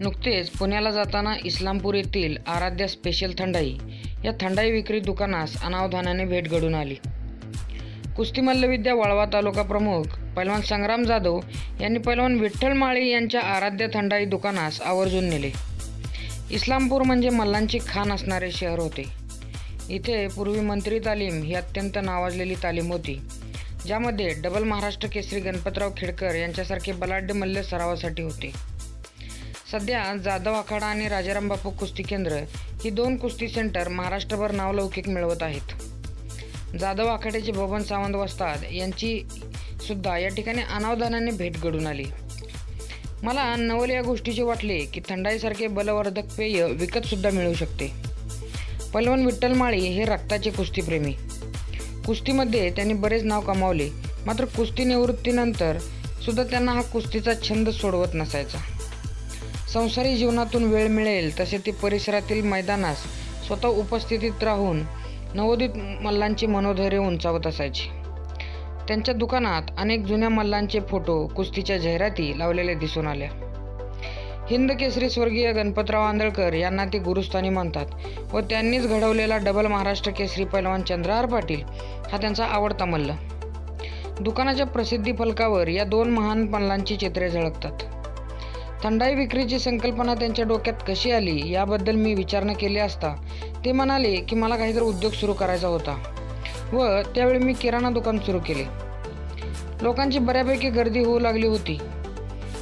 नुकतेच पुण्याला जाताना इस्लामपूर येथील आराध्या स्पेशल थंडाई या थंडाई विक्री दुकानास अनावधानाने भेट घडून आली. कुस्ती मल्लविद्या वाळवा तालुका प्रमुख पैलवान संग्राम जाधव यांनी पैलवान विठ्ठल माळी यांच्या आराध्य थंडाई दुकानास आवर्जून नेले. इस्लामपूर म्हणजे मल्लांची खान असणारे शहर होते. इथे पूर्वी मंत्री तालीम ही अत्यंत नावाजलेली तालीम होती ज्यामध्ये डबल महाराष्ट्र केसरी गणपतराव खेडकर यांच्यासारखे बलाढ्य मल्ल सरावासाठी होते. सध्या जाधव आखाडा आणि राजाराम बापू कुस्ती केंद्र ही दोन कुस्ती सेंटर महाराष्ट्रभर नावलौकिक मिळवत आहेत. जाधव आखाड्याचे बबन सावंत वस्ताद यांची सुद्धा या ठिकाणी अनावधानाने भेट घडून आली. मला नवल या गोष्टीचे वाटले की थंडाईसारखे बलवर्धक पेय विकत सुद्धा मिळू शकते. पलवन विठ्ठल माळी हे रक्ताचे कुस्तीप्रेमी. कुस्तीमध्ये त्यांनी बरेच नाव कमावले मात्र कुस्ती निवृत्तीनंतर सुद्धा त्यांना हा कुस्तीचा छंद सोडवत नसायचा. संसारी जीवनातून वेळ मिळेल तसे ते परिसरातील मैदानास स्वतः उपस्थितीत राहून नवोदित मल्लांचे मनोधैर्य उंचावत असायचे. त्यांच्या दुकानात अनेक जुन्या मल्लांचे फोटो कुस्तीच्या जाहिराती लावलेल्या दिसून आल्या हिंद केसरी स्वर्गीय गणपतराव आंदळकर यांना ते गुरुस्थानी मानतात व त्यांनीच घडवलेला डबल महाराष्ट्र केसरी पैलवान चंद्रहार पाटील हा त्यांचा आवडता मल्ल. दुकानाच्या प्रसिद्धी फलकावर या दोन महान मल्लांची चित्रे झळकतात. थंडाई विक्रीची संकल्पना त्यांच्या डोक्यात कशी आली याबद्दल मी विचारणा केली असता ते म्हणाले की मला काहीतरी उद्योग सुरू करायचा होता व त्यावेळी मी किराणा दुकान सुरू केले. लोकांची बऱ्यापैकी गर्दी होऊ लागली होती.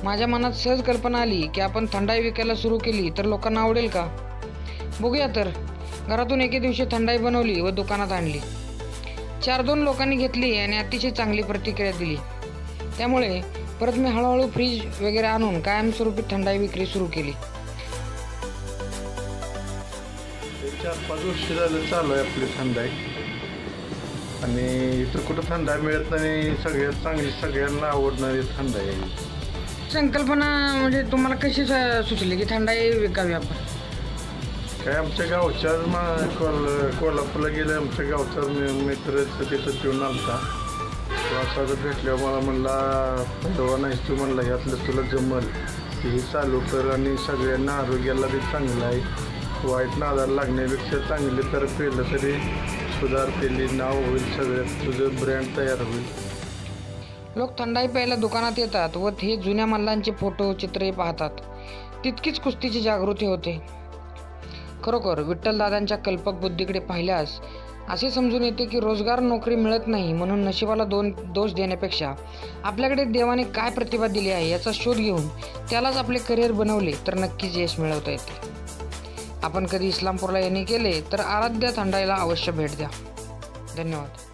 माझ्या मनात सहज कल्पना आली की आपण थंडाई विकायला सुरू केली तर लोकांना आवडेल का? बघूया तर. घरातून एके दिवशी थंडाई बनवली व दुकानात आणली. चार दोन लोकांनी घेतली आणि अतिशय चांगली प्रतिक्रिया दिली. त्यामुळे परत मी हळूहळू फ्रीज वगैरे आणून कायमस्वरूपी थंडाई विक्री सुरू केली. चार पाच वर्ष झालं चालू आहे आपली थंडाई. आणि इथं कुठं थंडाई मिळत नाही सगळ्यात चांगली सगळ्यांना आवडणारी थंडाई आहे. संकल्पना म्हणजे तुम्हाला कशी सुचली की थंडाई विकावी आपण? काय आमच्या गावच्या कोल्हापूरला गेले आमच्या गावचा मित्र तिथं पिऊन आलता. तो असा भेटल्यावर मला म्हणला पैलवा नाही तू म्हणला यातलं तुला जमल. हे चालू कर आणि सगळ्यांना आरोग्याला बी चांगलं आहे. वाईट नादाला लागण्यापेक्षा चांगले तर पेलं तरी सुधार केली नाव होईल सगळ्यात. तुझं ब्रँड तयार होईल. लोक थंडाई प्यायला दुकानात येतात व ते जुन्या मल्लांचे फोटो चित्रे पाहतात. तितकीच कुस्तीची जागृती होते. खरोखर विठ्ठलदादांच्या कल्पक बुद्धीकडे पाहिल्यास असे समजून येते की रोजगार नोकरी मिळत नाही म्हणून नशिबाला दोन दोष देण्यापेक्षा आपल्याकडे देवाने काय प्रतिभा दिली आहे याचा शोध घेऊन त्यालाच आपले करिअर बनवले तर नक्कीच यश मिळवता येते. आपण कधी इस्लामपूरला येणे केले तर आराध्या थंडाईला अवश्य भेट द्या. धन्यवाद.